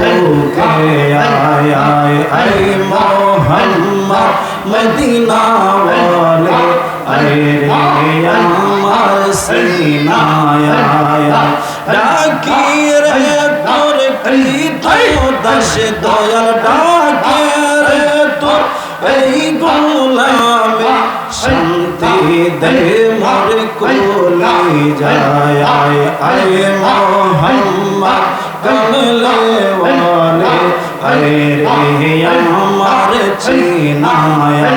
के आए आए मोहम्मद मदीना वाले अरे अमर सीना आया डाकी रे तोर की तो दश दोयल डाके रे तो ऐ गुलामे शांति दे मोर को ले जाए आए मोहम्मद कमले वाले अरे अमर चीनाया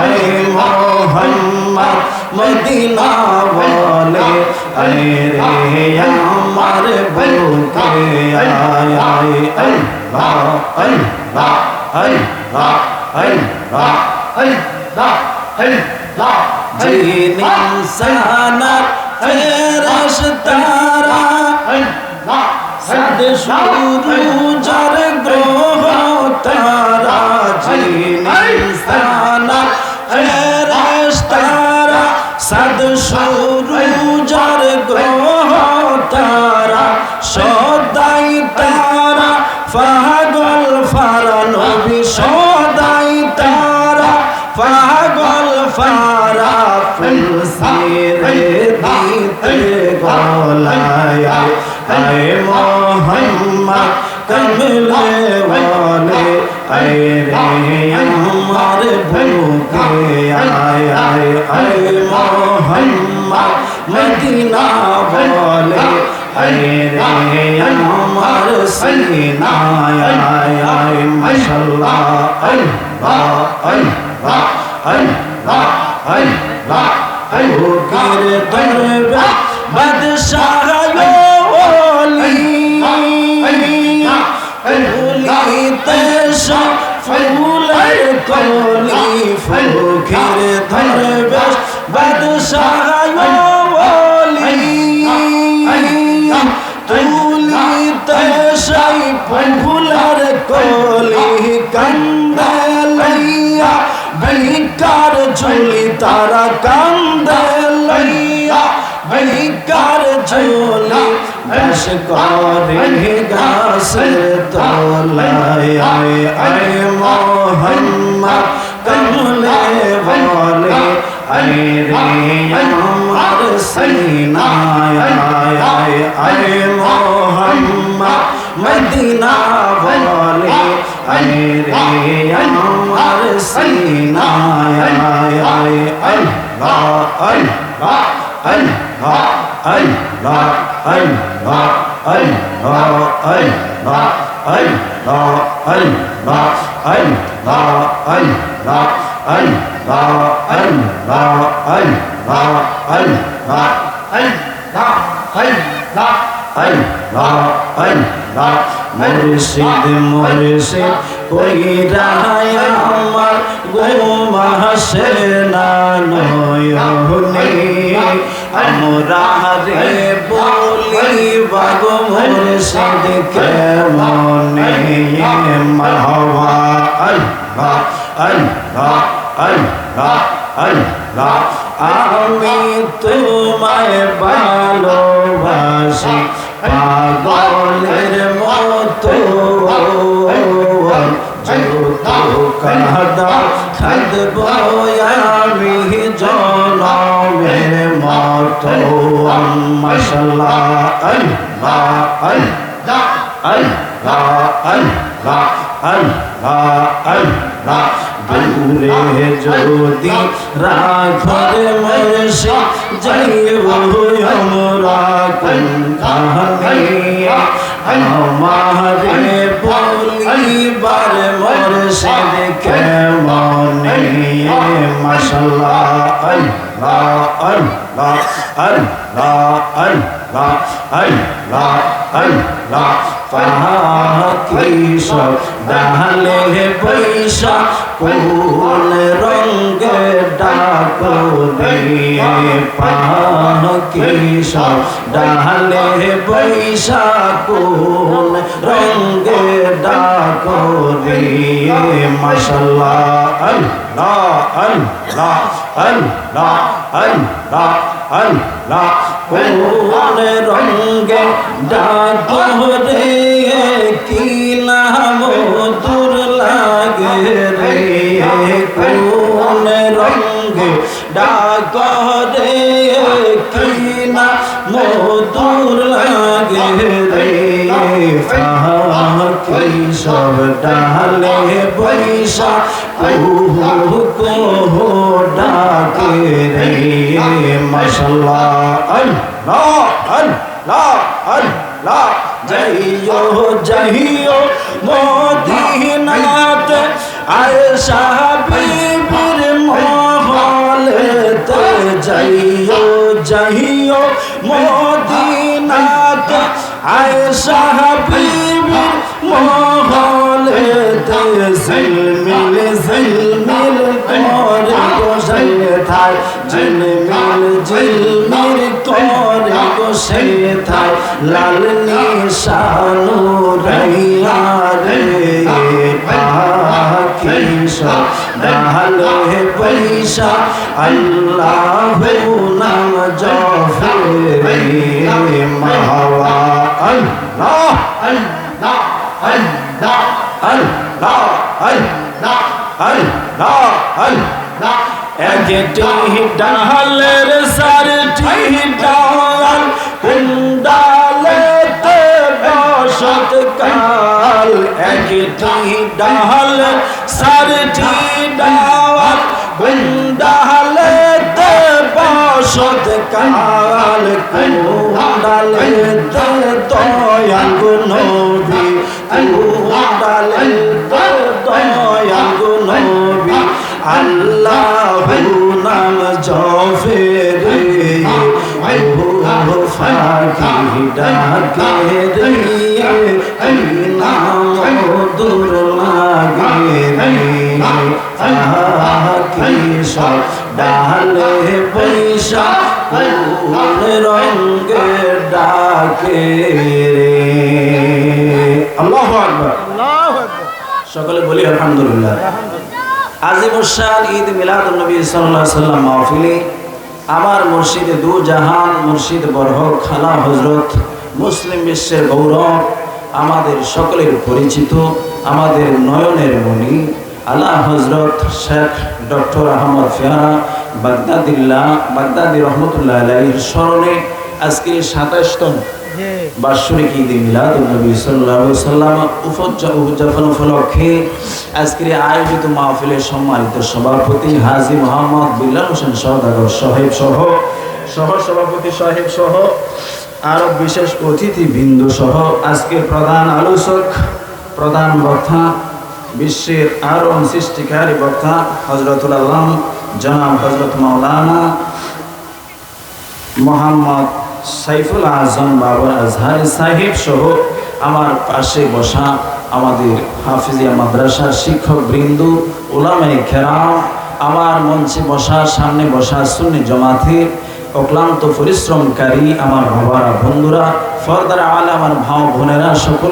अरे मोहम्मद मदीना वाले अरे अमर भूते आया अल्लाह अल्लाह अल्लाह अल्लाह अल्लाह अल्लाह जीन इंसाना फेरश तारा अल्लाह সদ শুরু যার গ্রহ, তারা জিনিসানা ফেরেশতারা সদ শুরু যার গ্রহ, তারা সদাই তারা। ফাগল ফারানো সদাই তারা। ফাগল ফারা اے محمد کملے والے اے رے عمر بھوکے آئے آئے اے محمد مدینہ والے اے رے عمر سینا آئے آئے ماشاءاللہ اللہ اللہ اللہ اللہ اللہ اللہ بدشاہ সুখের দরবেশ বাদশাহ বলি তুলিতে সেই ফুলার কলি কান্দলাইয়া বহিকার ঝুলি তারা কান্দলাইয়া বহিকার ঝুলি बस करे घास तोलाया अरे मोहम्मद कमल মদিনা বলে আয় রে আমার আয় আল্লাহ আল্লাহ আল্লাহ আল্লাহ আল্লাহ আল্লাহ আল্লাহ আল্লাহ আল্লাহ আল্লাহ আল্লাহ আল্লাহ আল্লাহ আল্লাহ আল্লাহ আল্লাহ আল্লাহ আল্লাহ আল্লাহ মুর্শিদ মুর্শিদ কই রায় আমার গোমাসে না নয়নে আমরা রে বলি বাগ মুর্শিদ কেমনে মাহওয়া আল্লাহ আল্লাহ আল্লাহ আল্লাহ আমি তোমায় ভালোবাসি, পাগলের মতো। যত কাদা খাদব আমি জনমের মতো। মশলা আল্লাহ আল্লাহ আল্লাহ আল্লাহ আল্লাহ আল্লাহ দূরে যদি রাখর মর্ষে যাইব, আমরা কোন কাহানে আমারে বলিবার মর্ষেদ কেমনে? মশাল্লাহ আল্লাহ আল্লাহ। الله الله الله الله ফাহাকিস দাহলে পয়সা কোন রঙ্গে ডাকলে পাহাকিস দাহলে পয়সা কোন রঙ্গে ডাকলে মশলা আল্লাহ আল্লাহ আল্লাহ আল্লাহ আল্লাহ কোন রঙ্গে ডাক রে কি না মধুর লাগে রে কোন রঙ্গে ডাক রে কি না মধুর লাগে রে সব ডালে বৈশা, কুহু ডাকে রে মশলা আল্লাহ আল্লাহ আল্লাহ। জইয়ো জইয়ো মদিনাত, আয়েশা বিবির মহলেতে জইয়ো জইয়ো ঝিলমিল ঝিলমিল করে বসে থাই, লাল নিশানু রইয়া রে, পাখি সব ডালে পয়সা, আল্লাহ নাম জফরে মাহওয়া আল্লাহ আল্লাহ আল্লাহ আল্লাহ আল্লাহ আল্লাহ আল্লাহ একটি ডালের সারটি ডাল কুন্ডালেতে বসত কাল। একটি ডাল সারটি ডাল কুন্ডালেতে বসত কাল। কুন্ডালেতে দয়াঙ্গ নবী কুন্ডালেতে দয়াঙ্গ নবী। আল্লাহ নাম জফে রে ও ফাঁকি ডাকে রে নাম দূর লাগে রে ফাঁকি সব ডালে পয়সা রঙ্গে ডাকে রে। আল্লাহ আকবার। সকলে বলি আলহামদুলিল্লাহ। আজিমুসান ঈদ মিলাদুল নবী সাল্লাল্লাহু আলাইহি সাল্লাম মাহফিলে আমার মুর্শিদে দু জাহান মুর্শিদ বরহক খালা হজরত মুসলিম বিশ্বের গৌরব, আমাদের সকলের পরিচিত, আমাদের নয়নের মণি, আল্লাহ হজরত শেখ ডক্টর আহমদ ফিয়ারা, বাগদাদিল্লাহ, বাগদাদি রহমতুল্লাহ আলাইহির স্মরণে আজকে সাতাশতম বাৎসরিক ঈদ মিলাদ নবী সাল্লাল্লাহু আলাইহি সাল্লাম উদযাপন উপলক্ষে আজকের আয়োজিত মাহফিলের সম্মানিত সভাপতি হাজী মোহাম্মদ বিল্লাল হোসেন সওদাগর সাহেব সহ সহ সভাপতি সাহেব সহ আরও বিশেষ অতিথি বিন্দু সহ আজকের প্রধান আলোচক প্রধান বক্তা বিশ্বের আরও সৃষ্টিকারী বক্তা হজরতুল আলম জনাব হজরত মাওলানা মোহাম্মদ সাইফুল আজম বাবর আজহারি সাহেব সহ আমার পাশে বসা আমাদের হাফিজিয়া মাদ্রাসার শিক্ষক বৃন্দ ওলামাই খেরাম আমার মঞ্চে বসা, সামনে বসা সুন্নি জমাথের অক্লান্ত পরিশ্রমকারী আমার বাবারা, বন্ধুরা, ফর্দার আল, আমার ভাও বোনেরা, সকলে